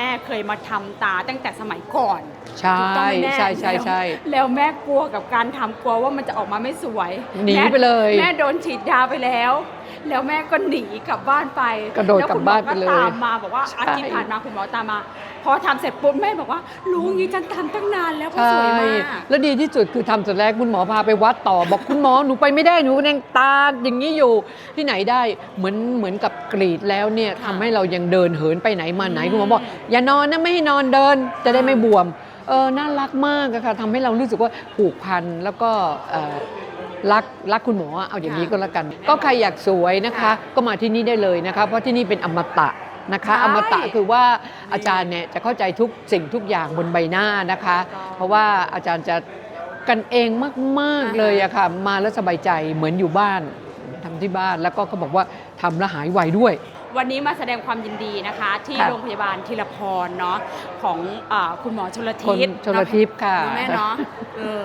ม่เคยมาทำตาตั้งแต่สมัยก่อน ใช่ถูกต้องไหมแม่ใช่ใช่ใช่แล้วแล้วแม่กลัวกับการทำกลัวว่ามันจะออกมาไม่สวยหนีแม่ไปเลย แม่โดนฉีดยาไปแล้ว แล้วแม่ก็หนีกลับบ้านไปกระโดดกลับบ้านไปเลยแวคุณหมอก็ตามมาบอกว่าใช่อาทิตย์ผ่านมาคุณหมอตามมา พอทำเสร็จปุ๊บแม่บอกว่ารู้งี้ฉันทำตั้งนานแล้วเพราะใช่สวยมากแล้วดีที่สุดคือทำเสร็จแล้วคุณหมอพาไปวัดต่อบอกคุณหมอหนูไปไม่ได้หนูยังตาอย่างนี้อยู่ที่ไหนได้เหมือนเหมือนกับกรีดแล้วเนี่ยค่ะทำให้เรายังเดินเหินไปไหนมาไหนอืมคุณหมอบอกอย่านอนนะไม่ให้นอนเดินจะได้ไม่บวมเออน่ารักมากอะค่ะทำให้เรารู้สึกว่าผูกพันแล้วก็เอ่อรักรักคุณหมอเอาอย่างนี้ก็แล้วกัน ก็ใครอยากสวยนะคะ ก็มาที่นี่ได้เลยนะคะ เพราะที่นี่เป็นอมตะนะคะ ใช่อมตะคือว่าอาจารย์เนี่ยจะเข้าใจทุกสิ่งทุกอย่างบนใบหน้านะคะถูกต้องเพราะว่าอาจารย์จะกันเองมากๆเลยอะค่ะมาแล้วสบายใจเหมือนอยู่บ้านทำที่บ้านแล้วก็เขาบอกว่าทำแล้วหายไวด้วย วันนี้มาแสดงความยินดีนะคะ ที่ค่ะโรงพยาบาลธีรพรเนาะของอาคุณหมอชลคทินศชลทิพย์ค่ะเนาะแม่เนาะเออ